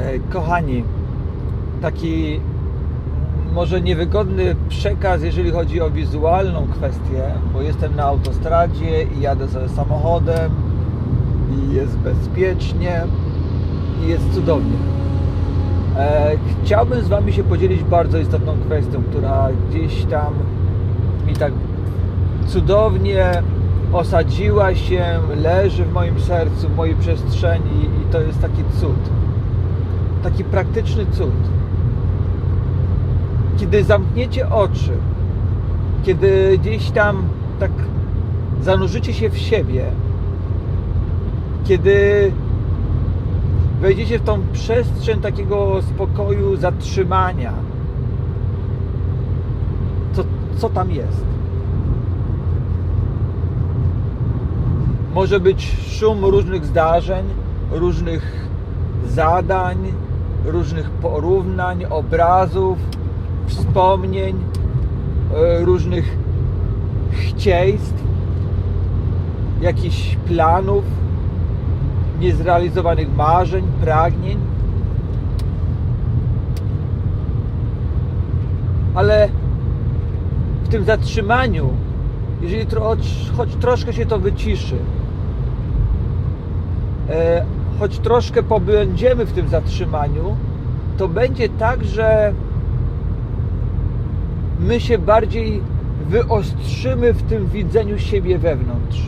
E, Kochani, taki może niewygodny przekaz, jeżeli chodzi o wizualną kwestię, bo jestem na autostradzie i jadę sobie samochodem i jest bezpiecznie i jest cudownie. E, chciałbym z Wami się podzielić bardzo istotną kwestią, która gdzieś tam mi tak cudownie osadziła się, leży w moim sercu, w mojej przestrzeni i to jest taki cud. Taki praktyczny cud. Kiedy zamkniecie oczy, kiedy gdzieś tam tak zanurzycie się w siebie, kiedy wejdziecie w tą przestrzeń takiego spokoju, zatrzymania, to co tam jest? Może być szum różnych zdarzeń, różnych zadań, różnych porównań, obrazów, wspomnień, e, różnych chcieństw, jakichś planów, niezrealizowanych marzeń, pragnień. Ale w tym zatrzymaniu, jeżeli tro, choć troszkę się to wyciszy, e, choć troszkę pobędziemy w tym zatrzymaniu, to będzie tak, że my się bardziej wyostrzymy w tym widzeniu siebie wewnątrz.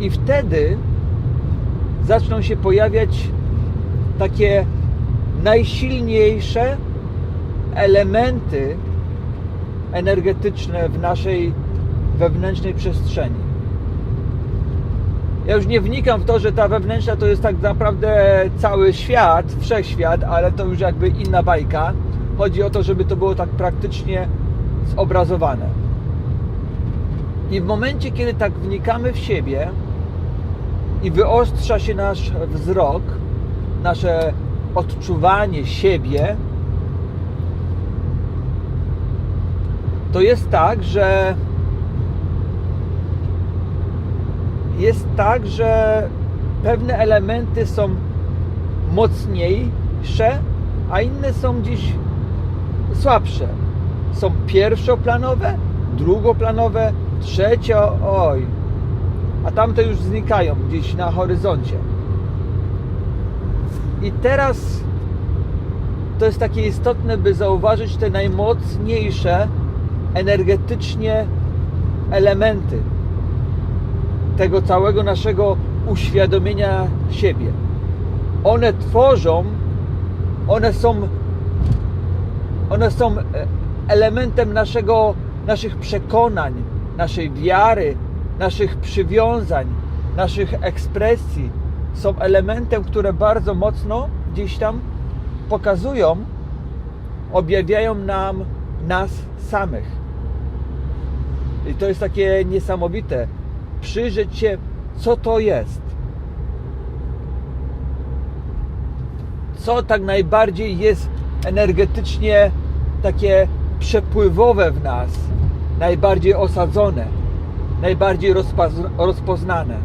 I wtedy zaczną się pojawiać takie najsilniejsze elementy energetyczne w naszej wewnętrznej przestrzeni. Ja już nie wnikam w to, że ta wewnętrzna to jest tak naprawdę cały świat, wszechświat, ale to już jakby inna bajka. Chodzi o to, żeby to było tak praktycznie zobrazowane. I w momencie, kiedy tak wnikamy w siebie i wyostrza się nasz wzrok, nasze odczuwanie siebie, to jest tak, że jest tak, że pewne elementy są mocniejsze, a inne są gdzieś słabsze. Są pierwszoplanowe, drugoplanowe, trzecio, oj, a tamte już znikają gdzieś na horyzoncie. I teraz to jest takie istotne, by zauważyć te najmocniejsze energetycznie elementy tego całego naszego uświadomienia siebie. One tworzą, one są, one są e, elementem naszego, naszych przekonań, naszej wiary, naszych przywiązań, naszych ekspresji. Są elementem, które bardzo mocno gdzieś tam pokazują, objawiają nam nas samych. I to jest takie niesamowite. Przyjrzeć się, co to jest. Co tak najbardziej jest energetycznie takie przepływowe w nas, najbardziej osadzone, najbardziej rozpoznane.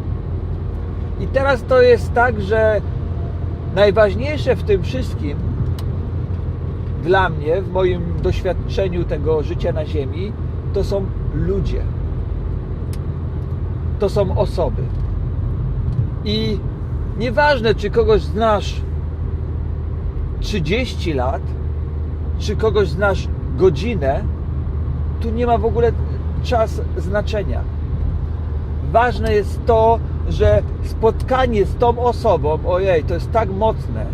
I teraz to jest tak, że najważniejsze w tym wszystkim dla mnie, w moim doświadczeniu tego życia na Ziemi, to są ludzie. To są osoby. I nieważne, czy kogoś znasz 30 lat, czy kogoś znasz godzinę, tu nie ma w ogóle czas znaczenia. Ważne jest to, że spotkanie z tą osobą, ojej, to jest tak mocne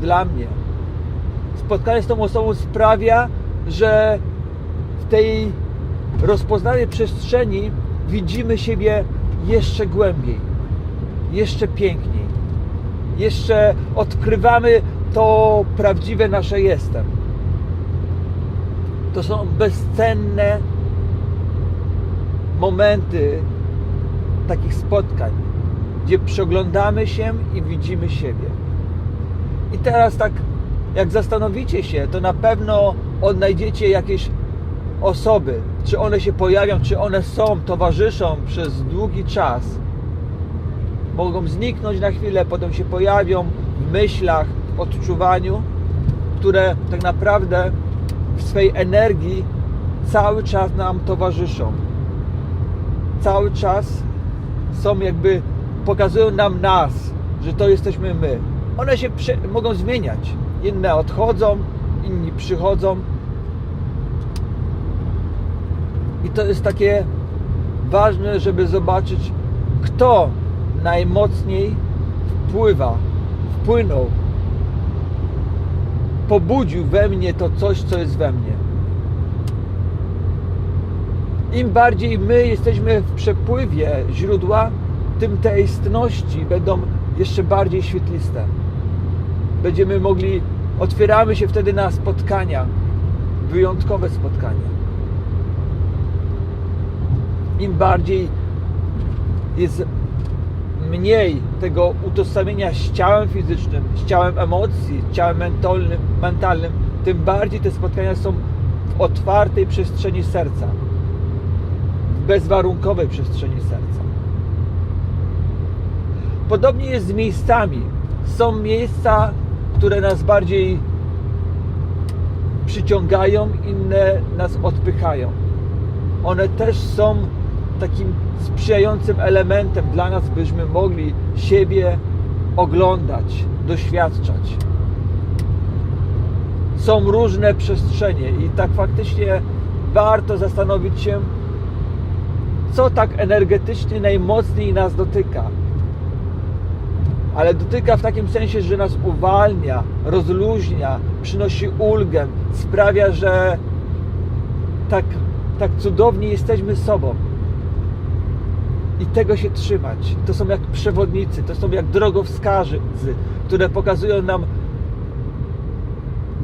dla mnie. Spotkanie z tą osobą sprawia, że w tej rozpoznanej przestrzeni widzimy siebie jeszcze głębiej, jeszcze piękniej, jeszcze odkrywamy to prawdziwe nasze jestem. To są bezcenne momenty takich spotkań, gdzie przeglądamy się i widzimy siebie. I teraz tak, jak zastanowicie się, to na pewno odnajdziecie jakieś osoby, czy one się pojawią, czy one są, towarzyszą przez długi czas. Mogą zniknąć na chwilę, potem się pojawią w myślach, w odczuwaniu, które tak naprawdę w swej energii cały czas nam towarzyszą. Cały czas są jakby, pokazują nam nas, że to jesteśmy my. One się mogą zmieniać. Inne odchodzą, inni przychodzą. I to jest takie ważne, żeby zobaczyć, kto najmocniej wpływa, wpłynął, pobudził we mnie to coś, co jest we mnie. Im bardziej my jesteśmy w przepływie źródła, tym te istności będą jeszcze bardziej świetliste. Będziemy mogli, otwieramy się wtedy na spotkania, wyjątkowe spotkania. Im bardziej jest mniej tego utożsamienia z ciałem fizycznym, z ciałem emocji, ciałem mentalnym, mentalnym, tym bardziej te spotkania są w otwartej przestrzeni serca, w bezwarunkowej przestrzeni serca. Podobnie jest z miejscami. Są miejsca, które nas bardziej przyciągają, inne nas odpychają. One też są takim sprzyjającym elementem dla nas, byśmy mogli siebie oglądać, doświadczać. Są różne przestrzenie i tak faktycznie warto zastanowić się, co tak energetycznie najmocniej nas dotyka. Ale dotyka w takim sensie, że nas uwalnia, rozluźnia, przynosi ulgę, sprawia, że tak, tak cudownie jesteśmy sobą i tego się trzymać. To są jak przewodnicy, to są jak drogowskazy, które pokazują nam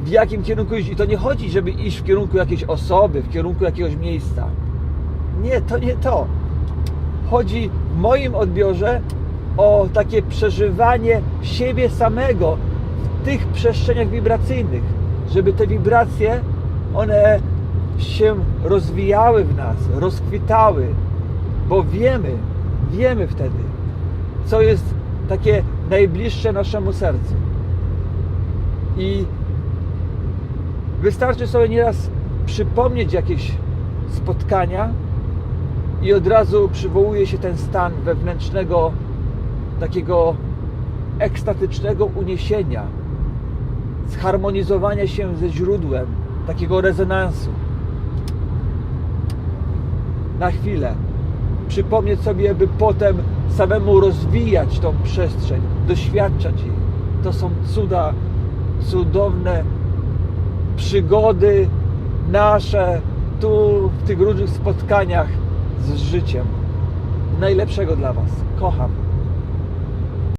w jakim kierunku iść. I to nie chodzi, żeby iść w kierunku jakiejś osoby, w kierunku jakiegoś miejsca. Nie, to nie to. Chodzi w moim odbiorze o takie przeżywanie siebie samego w tych przestrzeniach wibracyjnych, żeby te wibracje, one się rozwijały w nas, rozkwitały, bo wiemy, wiemy wtedy, co jest takie najbliższe naszemu sercu. I wystarczy sobie nieraz przypomnieć jakieś spotkania i od razu przywołuje się ten stan wewnętrznego, takiego ekstatycznego uniesienia, zharmonizowania się ze źródłem, takiego rezonansu. Na chwilę przypomnieć sobie, by potem samemu rozwijać tą przestrzeń, doświadczać jej. To są cuda, cudowne przygody nasze tu w tych różnych spotkaniach z życiem. Najlepszego dla Was. Kocham.